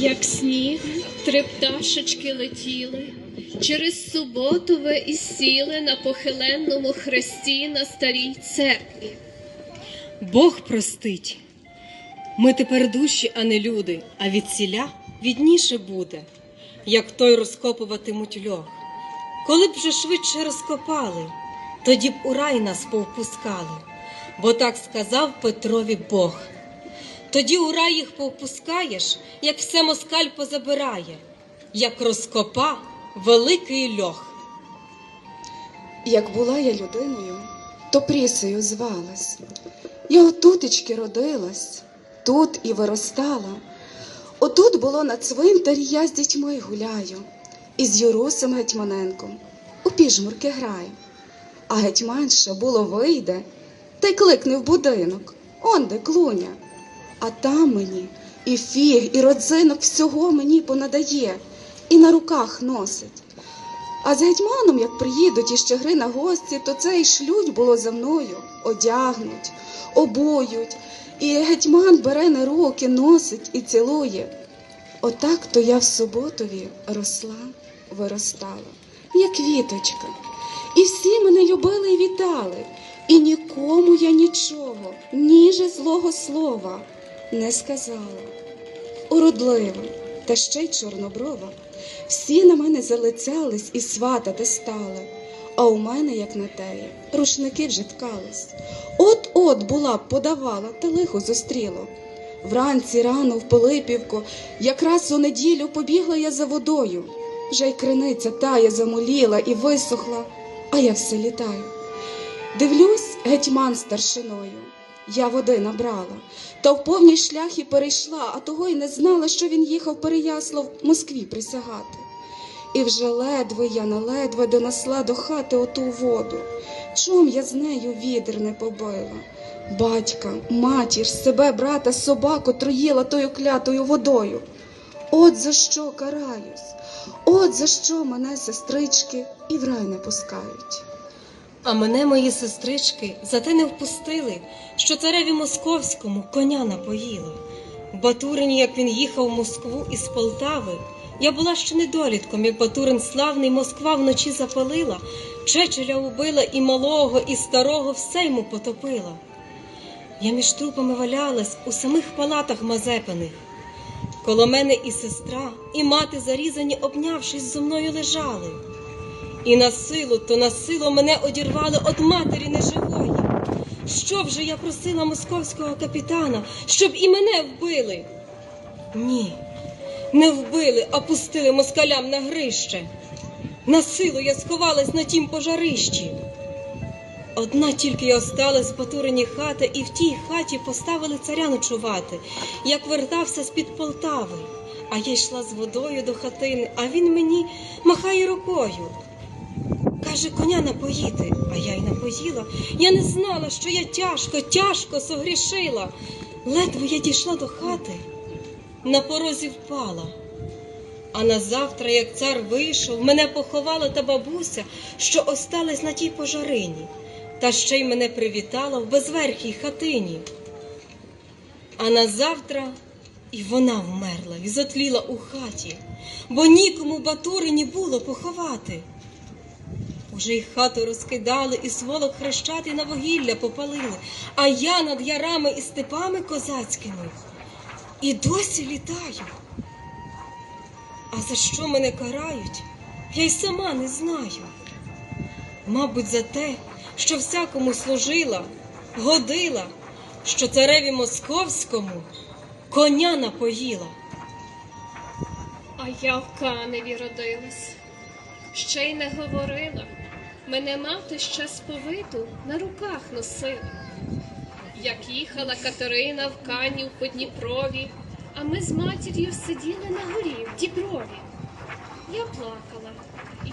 Як сніг, три пташечки летіли, через суботове і сіли на похиленному хресті на старій церкві. Бог простить. Ми тепер душі, а не люди, а від ціля відніше буде, як той розкопуватимуть льох. Коли б вже швидше розкопали, тоді б у рай нас повпускали, бо так сказав Петрові Бог. Тоді у рай їх повпускаєш, як все москаль позабирає, як розкопа великий льох. Як була я людиною, то прісею звалась. Я отутечки родилась, тут і виростала. Отут було на цвинтарі я з дітьми гуляю, і з Юрусем Гетьманенком у піжмурки граю. А гетьманша було вийде, та й кликне в будинок, он де клуня. А там мені і фіг, і родзинок всього мені понадає, і на руках носить. А з гетьманом, як приїдуть із Чигри на гості, то це і шлють було за мною, одягнуть, обують, і гетьман бере на руки, носить і цілує. Отак то я в суботові росла, виростала, як квіточка. І всі мене любили і вітали, і нікому я нічого, ніже злого слова не сказала уродлива та ще й чорноброва. Всі на мене залицялись і сватати стали, а у мене, як на теє, рушники вже ткались. От-от була б подавала, та лихо зустріло. Вранці рано в Пилипівку, якраз у неділю побігла я за водою. Вже й криниця тая замоліла і висохла, а я все літаю. Дивлюсь, гетьман старшиною. Я води набрала, та в повній шляхі перейшла, а того й не знала, що він їхав Переяслав Москві присягати. І вже ледве я наледве донесла до хати оту воду. Чом я з нею відер не побила? Батька, матір, себе, брата, собаку троїла тою клятою водою. От за що караюсь, от за що мене сестрички і в рай не пускають. А мене мої сестрички за те не впустили, що цареві московському коня напоїли. В Батурині, як він їхав в Москву із Полтави, я була ще недолітком, як Батурин славний Москва вночі запалила, Чечеля убила і малого, і старого все йому потопила. Я між трупами валялась у самих палатах мазепиних. Коло мене і сестра, і мати зарізані, обнявшись зо мною лежали. І на силу, то на силу мене одірвали від матері неживої. Що вже я просила московського капітана, щоб і мене вбили? Ні, не вбили, а пустили москалям на грище. На силу я сховалась на тім пожарищі. Одна тільки я осталась в Батурині хати, і в тій хаті поставили царя ночувати, як вертався з-під Полтави. А я йшла з водою до хатини, а він мені махає рукою. Каже, коня напоїти, а я й напоїла. Я не знала, що я тяжко, тяжко согрішила. Ледве я дійшла до хати, на порозі впала. А на завтра, як цар вийшов, мене поховала та бабуся, що осталась на тій пожарині, та ще й мене привітала в безверхій хатині. А на завтра і вона вмерла і затліла у хаті, бо нікому Батурині було поховати. Уже й хату розкидали, і сволок хрещати на вугілля попалили, а я над ярами і степами козацькими і досі літаю. А за що мене карають, я й сама не знаю. Мабуть, за те, що всякому служила, годила, що цареві московському коня напоїла. А я в Каневі родилась, ще й не говорила. Мене мати ще сповиту на руках носила. Як їхала Катерина в Канів по Дніпрові, а ми з матір'ю сиділи на горі в Діброві. Я плакала.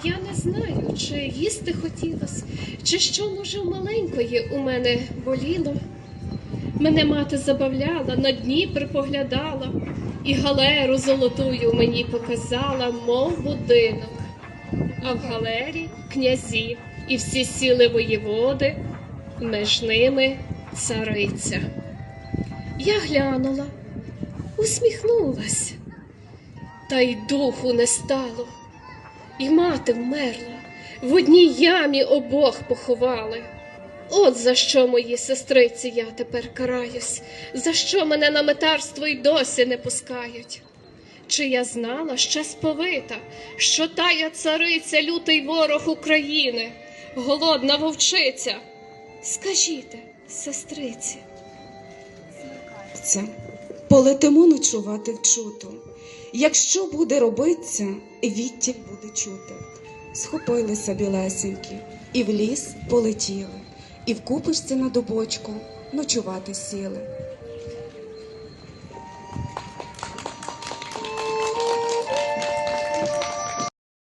Я не знаю, чи їсти хотілось, чи що, може, у маленької у мене боліло. Мене мати забавляла, на Дніпр поглядала, і галеру золотую мені показала, мов будинок. А в галері князі і всі сіли воєводи, між ними цариця. Я глянула, усміхнулась. та й духу не стало. І мати вмерла, в одній ямі обох поховали. От за що мої сестриці я тепер караюсь, за що мене на метарство й досі не пускають. Чи я знала ще сповита, що тая цариця лютий ворог України, голодна вовчиця? Скажіте, сестриці. Полетимо ночувати в чуту. Якщо буде робиться, відтіль буде чути. Схопилися білесенькі, і в ліс полетіли, і в купочці на дубочку ночувати сіли.